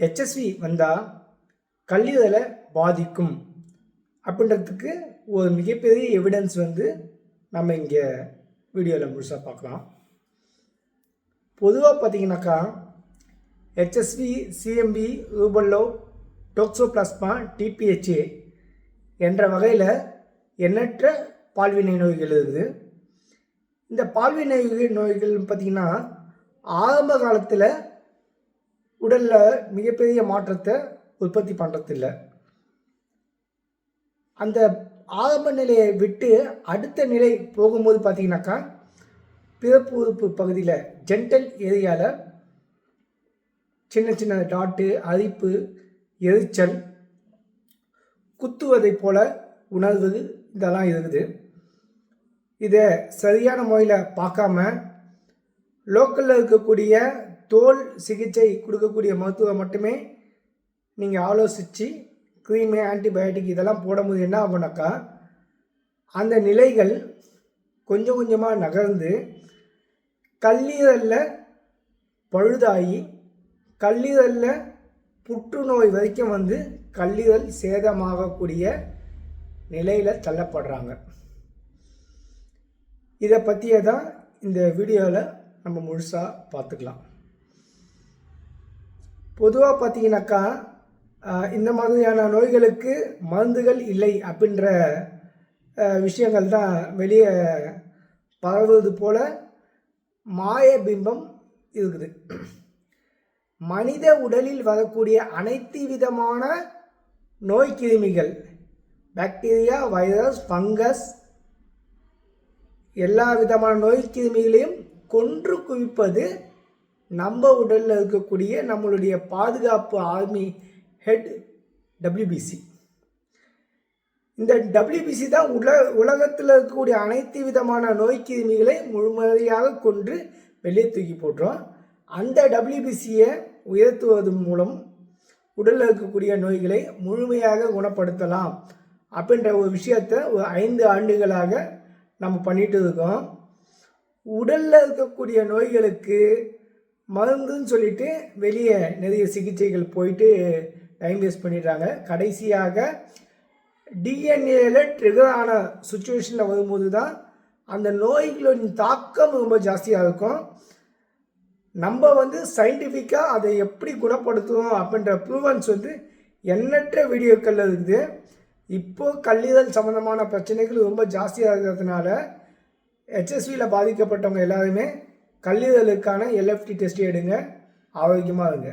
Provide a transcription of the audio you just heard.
HSV வந்தால் கல்லீரலை பாதிக்கும். அப்படின்றதுக்கு ஒரு மிகப்பெரிய எவிடன்ஸ் வந்து நம்ம இங்கே வீடியோவில் முழுசாக பார்க்கலாம். பொதுவாக பார்த்தீங்கன்னாக்கா ஹெச்எஸ்வி சிஎம்பி ரூபல்லோ டோக்சோபிளாஸ்மா டிபிஹெச்ஏ என்ற வகையில் எண்ணற்ற பால்வினை நோய்கள் இருக்குது. இந்த பால்வினை நோய்கள் பார்த்திங்கன்னா ஆரம்ப காலத்தில் உடலில் மிகப்பெரிய மாற்றத்தை உற்பத்தி பண்ணுறதில்ல அந்த ஆரம்ப நிலையை விட்டு அடுத்த நிலை போகும்போது பார்த்தீங்கன்னாக்கா பிறப்பு உறுப்பு பகுதியில் ஜென்டல் ஏரியாவில் சின்ன சின்ன டாட்டு அரிப்பு எரிச்சல் குத்துவதைப் போல உணர்வு இதெல்லாம் இருக்குது. இதை சரியான முறையில் பார்க்காம லோக்கலில் இருக்கக்கூடிய தோல் சிகிச்சை கொடுக்கக்கூடிய மருத்துவம் மட்டுமே நீங்கள் ஆலோசித்து க்ரீமு ஆன்டிபயோட்டிக் இதெல்லாம் போடும்போது என்ன ஆகுனாக்கா அந்த நிலைகள் கொஞ்சம் கொஞ்சமாக நகர்ந்து கல்லீரலில் பழுதாகி கல்லீரலில் புற்றுநோய் வரைக்கும் வந்து கல்லீரல் சேதமாகக்கூடிய நிலையில் தள்ளப்படுறாங்க. இதை பற்றியே தான் இந்த வீடியோவில் நம்ம முழுசாக பார்த்துக்கலாம். பொதுவாக பார்த்தீங்கன்னாக்கா இந்த மாதிரியான நோய்களுக்கு மருந்துகள் இல்லை அப்படின்ற விஷயங்கள் தான் வெளியே பரவுவது போல மாய பிம்பம் இருக்குது. மனித உடலில் வரக்கூடிய அனைத்து விதமான நோய் கிருமிகள் பாக்டீரியா வைரஸ் ஃபங்கஸ் எல்லா விதமான நோய் கிருமிகளையும் கொன்று குவிப்பது நம்ம உடலில் இருக்கக்கூடிய நம்மளுடைய பாதுகாப்பு ஆர்மி ஹெட் டபிள்யூபிசி இந்த டபிள்யூபிசி தான் உல உலகத்தில் இருக்கக்கூடிய அனைத்து விதமான நோய் கிருமிகளை முழுமையாக கொன்று வெளியே தூக்கி போட்டுரும். அந்த டபிள்யூபிசியை உயர்த்துவதன் மூலம் உடலில் இருக்கக்கூடிய நோய்களை முழுமையாக குணப்படுத்தலாம் அப்படின்ற ஒரு விஷயத்தை ஒரு ஐந்து ஆண்டுகளாக நம்ம பண்ணிட்டு இருக்கோம். உடலில் இருக்கக்கூடிய நோய்களுக்கு மருந்துன்னு சொல்லிட்டு வெளியே நிறைய சிகிச்சைகள் போயிட்டு டைம் வேஸ்ட் பண்ணிடுறாங்க. கடைசியாக டிஎன்ஏல ட்ரிகர் ஆன சுச்சுவேஷனில் வரும்போது தான் அந்த நோய்களின் தாக்கம் ரொம்ப ஜாஸ்தியாக இருக்கும். நம்ம வந்து சயின்டிஃபிக்காக அதை எப்படி குணப்படுத்துவோம் அப்படின்ற ப்ரூவன்ஸ் வந்து எண்ணற்ற வீடியோக்கள் இருக்குது. இப்போது கல்லீரல் சம்மந்தமான பிரச்சனைகள் ரொம்ப ஜாஸ்தியாக இருக்கிறதுனால ஹெச்எஸ்வியில் பாதிக்கப்பட்டவங்க எல்லாருமே கல்லீரலுக்கான எல்எஃப்டி டெஸ்ட் எடுங்க. ஆரோக்கியமாக இருங்க.